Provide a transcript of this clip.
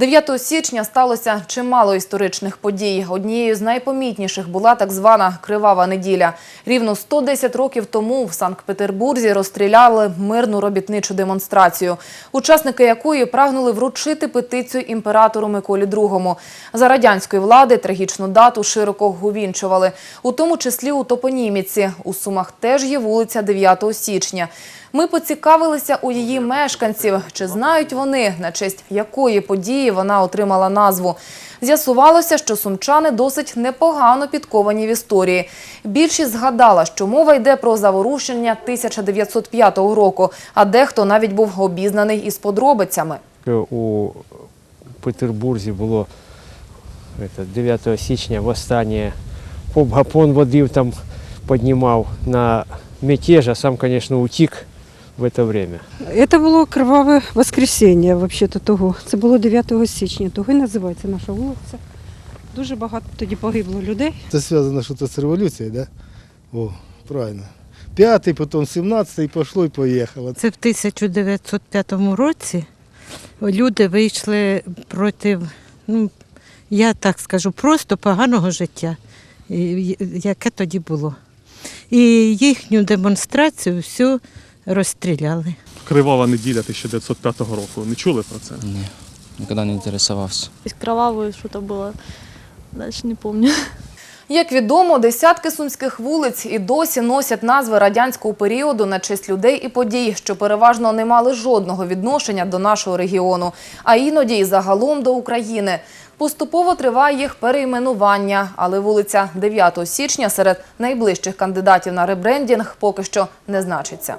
9 січня сталося чимало історичних подій. Однією з найпомітніших була так звана Кривава неділя. Рівно 110 років тому в Санкт-Петербурзі розстріляли мирну робітничу демонстрацію, учасники якої прагнули вручити петицію імператору Миколі II. За радянської влади трагічну дату широко увінчували, у тому числі у топоніміці. У Сумах теж є вулиця 9 січня. Ми поцікавилися у її мешканців, чи знають вони, на честь якої події вона отримала назву. З'ясувалося, що сумчани досить непогано підковані в історії. Більшість згадала, що мова йде про заворушення 1905 року, а дехто навіть був обізнаний із подробицями. у Петербурзі було 9 січня восстання. Поп Гапон водив там, піднімав на мятеж, а сам, звісно, утік в це время. Це було криваве воскресіння, взагалі-то того. Це було 9 січня, того і називається наша вулиця. Дуже багато тоді погибло людей. Це зв'язано що з революцією, да? О, правильно. П'ятий, потім сімнадцятий, пішло і поїхало. Це в 1905 році люди вийшли проти, ну, я так скажу, просто поганого життя, яке тоді було. І їхню демонстрацію всю розстріляли. Кривава неділя 1905 року. Не чули про це? Не, никогда не интересовался. Есть кровавое что-то было. Дальше не помню. Як відомо, десятки сумських вулиць і досі носять назви радянського періоду на честь людей і подій, що переважно не мали жодного відношення до нашого регіону, а іноді і загалом до України. Поступово триває їх перейменування, але вулиця 9 січня серед найближчих кандидатів на ребрендінг поки що не значиться.